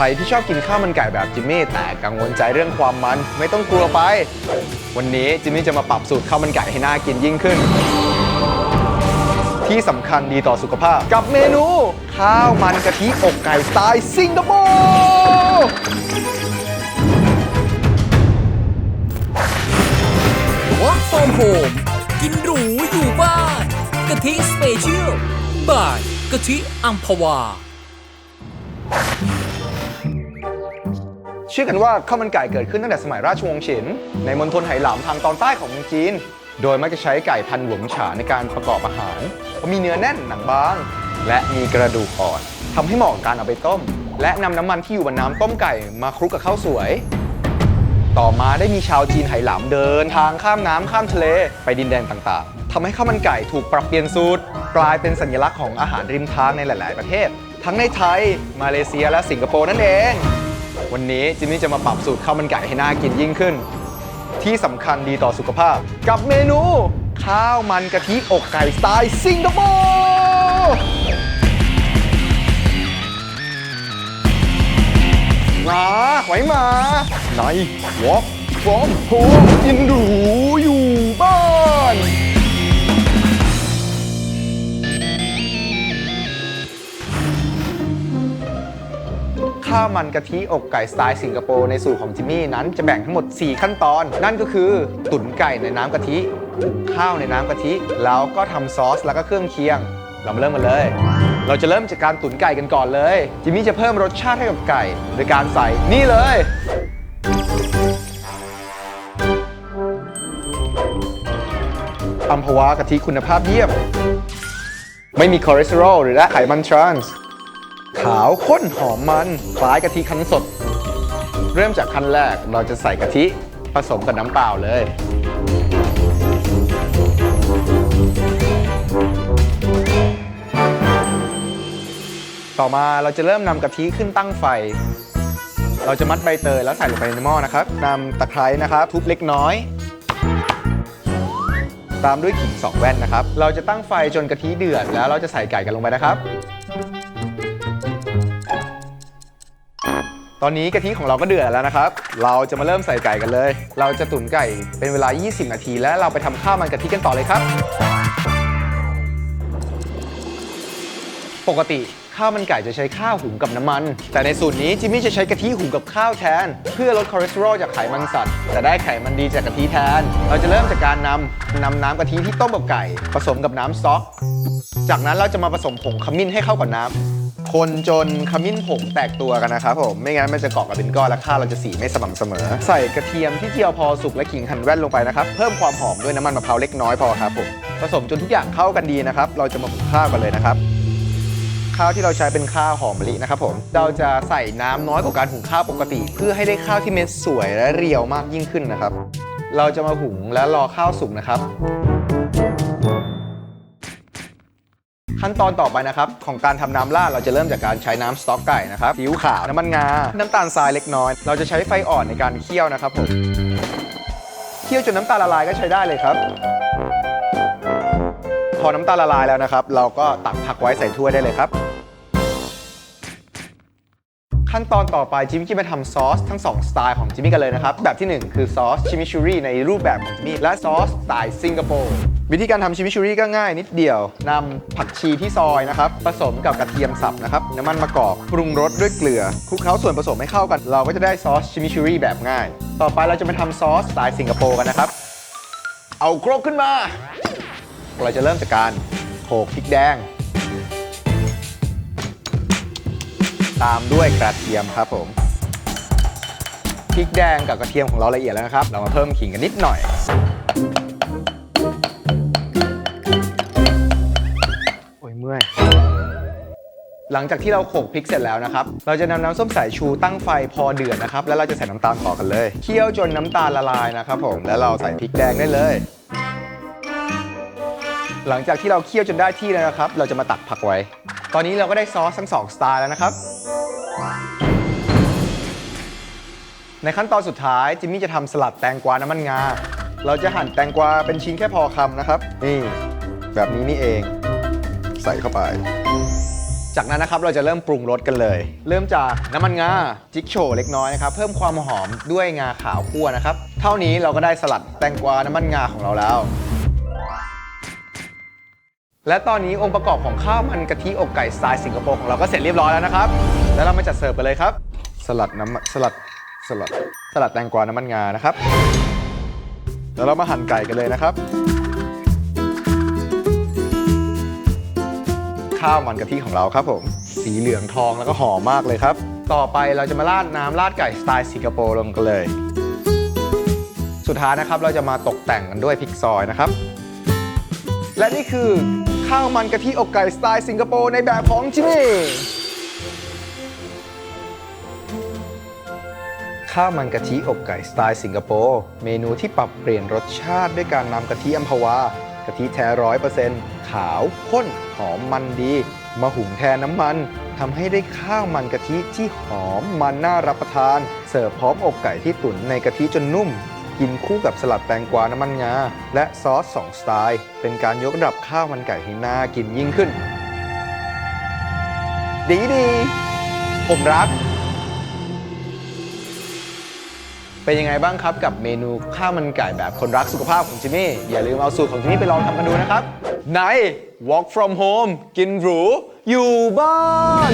รที่ชอบกินข้าวมันไก่แบบจิมมี่แต่กังวลใจเรื่องความมันไม่ต้องกลัวไป วันนี้จิมมี่จะมาปรับสูตรข้าวมันไก่ให้น่ากินยิ่งขึ้น ที่สำคัญดีต่อสุขภาพ กับเมนู ข้าวมันกะทิอกไก่สไตล์สิงคโปร์ Work from home กินหรูอยู่บ้านกะทิสเปเชียลบายกะทิอัมพวา เชื่อกันว่าข้าวมันไก่เกิดขึ้นตั้งแต่สมัยราชวงศ์ฉิน ในมณฑลไหหลำทางตอนใต้ของเมืองจีน โดยมักจะใช้ไก่พันหวงฉาในการประกอบอาหารเพราะมีเนื้อแน่นหนังบาง และมีกระดูกอ่อนทำให้เหมาะกับการเอาไปต้ม และนำน้ำมันที่อยู่บนน้ำต้มไก่มาคลุกกับข้าวสวย ต่อมาได้มีชาวจีนไหหลำเดินทางข้ามน้ำข้ามทะเลไปดินแดนต่างๆทำให้ข้าวมันไก่ถูกปรับเปลี่ยนสูตรกลายเป็นสัญลักษณ์ของอาหารริมทางในหลาย ๆ ประเทศ ทั้งในไทย มาเลเซียและสิงคโปร์นั่นเอง วันนี้จิมมี่จะมาปรับสูตรข้าวมันไก่ให้น่ากินยิ่งขึ้น ที่สำคัญดีต่อสุขภาพ กับเมนู ข้าวมันกะทิอกไก่สไตล์สิงคโปร์มาไหวมาใน Walk from home กินหรูอยู่ ข้าวมันกะทิอกไก่สไตล์สิงคโปร์ในสูตรของจิมมี่นั้นจะแบ่งทั้งหมด 4 ขั้นตอน นั่นก็คือ ตุ๋นไก่ในน้ำกะทิข้าวในน้ำกะทิ แล้วก็ทำซอสแล้วก็เครื่องเคียง เรามาเริ่มกันเลย เราจะเริ่มจากการตุ๋นไก่กันก่อนเลย จิมมี่จะเพิ่มรสชาติให้กับไก่ โดยการใส่นี่เลยอัมพวากะทิคุณภาพเยี่ยม ไม่มีคอเลสเตอรอลหรือและไขมันทรานส์ ขาวข้นหอมมัน คล้ายกะทิคั้นสด เริ่มจากขั้นแรกเราจะใส่กะทิผสมกับน้ำเปล่าเลย ต่อมาเราจะเริ่มนำกะทิขึ้นตั้งไฟ เราจะมัดใบเตยแล้วใส่ลงไปในหม้อนะครับนำตะไคร้นะครับ ทุบเล็กน้อย ตามด้วยขิงสองแว่นนะครับ เราจะตั้งไฟจนกะทิเดือดแล้วเราจะใส่ไก่กันลงไปนะครับ ตอนนี้กะทิของเราก็เดือดแล้วนะครับ เราจะมาเริ่มใส่ไก่กันเลย เราจะตุ๋นไก่เป็นเวลา 20 นาที และเราไปทำข้าวมันกะทิกันต่อเลยครับ ปกติข้าวมันไก่จะใช้ข้าวหุงกับน้ำมัน แต่ในสูตรนี้จิมมี่จะใช้กะทิหุงกับข้าวแทน เพื่อลดคอเลสเตอรอลจากไขมันสัตว์แต่ได้ไขมันดีจากกะทิแทน เราจะเริ่มจากการนำนำน้ำกะทิที่ต้มกับไก่ ผสมกับน้ำสต๊อก จากนั้นเราจะมาผสมผงขมิ้นให้เข้ากับน้ำ คนจนขมิ้นผงแตกตัวกันนะครับผม ไม่งั้นมันจะเกาะกับเป็นก้อนและข้าวเราจะสีไม่สม่ำเสมอ ใส่กระเทียมที่เจียวพอสุกและขิงหั่นแว่นลงไปนะครับ เพิ่มความหอมด้วยน้ำมันมะพร้าวเล็กน้อยพอครับผม ผสมจนทุกอย่างเข้ากันดีนะครับ เราจะมาหุงข้าวกันเลยนะครับ ข้าวที่เราใช้เป็นข้าวหอมมะลินะครับผม เราจะใส่น้ำน้อยกว่าการหุงข้าวปกติ เพื่อให้ได้ข้าวที่เม็ดสวยและเรียวมากยิ่งขึ้นนะครับ เราจะมาหุงและรอข้าวสุกนะครับ ขั้นตอนต่อไปนะครับ ของการทำน้ำราดเราจะเริ่มจากการใช้น้ำสต๊อกไก่นะครับซีอิ๊วขาวน้ำมันงา น้ำตาลทรายเล็กน้อย เราจะใช้ไฟอ่อนในการเคี่ยวนะครับผมเคี่ยวจนน้ำตาลละลายก็ใช้ได้เลยครับ พอน้ำตาลละลายแล้วนะครับ เราก็ตักผักไว้ใส่ถ้วยได้เลยครับ ขั้นตอนต่อไปจิมมี่จะมาทำซอสทั้ง 2 สไตล์ของจิมมี่กันเลยนะครับ แบบที่ 1 คือซอสชิมิชูรี่ในรูปแบบของจิมมี่และซอสสไตล์สิงคโปร์ วิธีการทำชิมิชูรี่ก็ง่ายนิดเดียวนำผักชีที่ซอยนะครับผสมกับกระเทียมสับนะครับน้ำมันมะกอกปรุงรสด้วยเกลือคลุกเคล้าส่วนผสมให้เข้ากัน เราก็จะได้ซอสชิมิชูรี่แบบง่าย ต่อไปเราจะมาทำซอสสไตล์สิงคโปร์กันนะครับ เอาครกขึ้นมา เราจะเริ่มจากการโขลกพริกแดง ตามด้วยกระเทียมครับผมพริกแดงกับกระเทียมของเราละเอียดแล้วนะครับ เรามาเพิ่มขิงกันนิดหน่อย หลังจากที่เราโขลกพริกเสร็จแล้วนะครับ เราจะนำน้ำส้มสายชูตั้งไฟพอเดือดนะครับ แล้วเราจะใส่น้ำตาลต่อกันเลย เคี่ยวจนน้ำตาลละลายนะครับผม แล้วเราใส่พริกแดงได้เลย หลังจากที่เราเคี่ยวจนได้ที่แล้วนะครับ เราจะมาตักผักไว้ ตอนนี้เราก็ได้ซอสทั้งสองสไตล์แล้วนะครับ ในขั้นตอนสุดท้ายจิมมี่จะทำสลัดแตงกวาน้ำมันงา เราจะหั่นแตงกวาเป็นชิ้นแค่พอคำนะครับ นี่ แบบนี้นี่เอง ใส่เข้าไป จากนั้นนะครับเราจะเริ่มปรุงรสกันเลย เริ่มจากน้ำมันงาจิ๊กโชเล็กน้อยนะครับเพิ่มความหอมด้วยงาขาวคั่วนะครับเท่านี้เราก็ได้สลัดแตงกวาน้ำมันงาของเราแล้ว และตอนนี้องค์ประกอบของข้าวมันกะทิอกไก่สไตล์สิงคโปร์ของเราก็เสร็จเรียบร้อยแล้วนะครับ แล้วเรามาจัดเสิร์ฟกันเลยครับ สลัดน้ำสลัดสลัดสลัดแตงกวาน้ำมันงานะครับแล้วเรามาหั่นไก่กันเลยนะครับ ข้าวมันกะทิของเราครับผม สีเหลืองทองแล้วก็หอมมากเลยครับ ต่อไปเราจะมาราดน้ำราดไก่สไตล์สิงคโปร์ลงกันเลย สุดท้ายนะครับเราจะมาตกแต่งกันด้วยพริกซอยนะครับ และนี่คือข้าวมันกะทิอกไก่สไตล์สิงคโปร์ในแบบของจิมมี่ข้าวมันกะทิอกไก่สไตล์สิงคโปร์เมนูที่ปรับเปลี่ยนรสชาติด้วยการนำกะทิอัมพวากะทิแท้ร้อยเปอร์เซ็นต์ ขาวข้นหอมมันดี มาหุงแทนน้ำมันทำให้ได้ข้าวมันกะทิที่หอมมันน่ารับประทาน เสิร์ฟพร้อมอกไก่ที่ตุ๋นในกะทิจนนุ่ม กินคู่กับสลัดแตงกวาน้ำมันงา และซอสสองสไตล์ เป็นการยกระดับข้าวมันไก่ให้น่ากินยิ่งขึ้น ดีดี ผมรัก เป็นยังไงบ้างครับกับเมนูข้าวมันไก่แบบคนรักสุขภาพของจิมมี่ อย่าลืมเอาสูตรของจิมมี่ไปลองทำกันดูนะครับ ใน Walk from home กินหรู อยู่บ้าน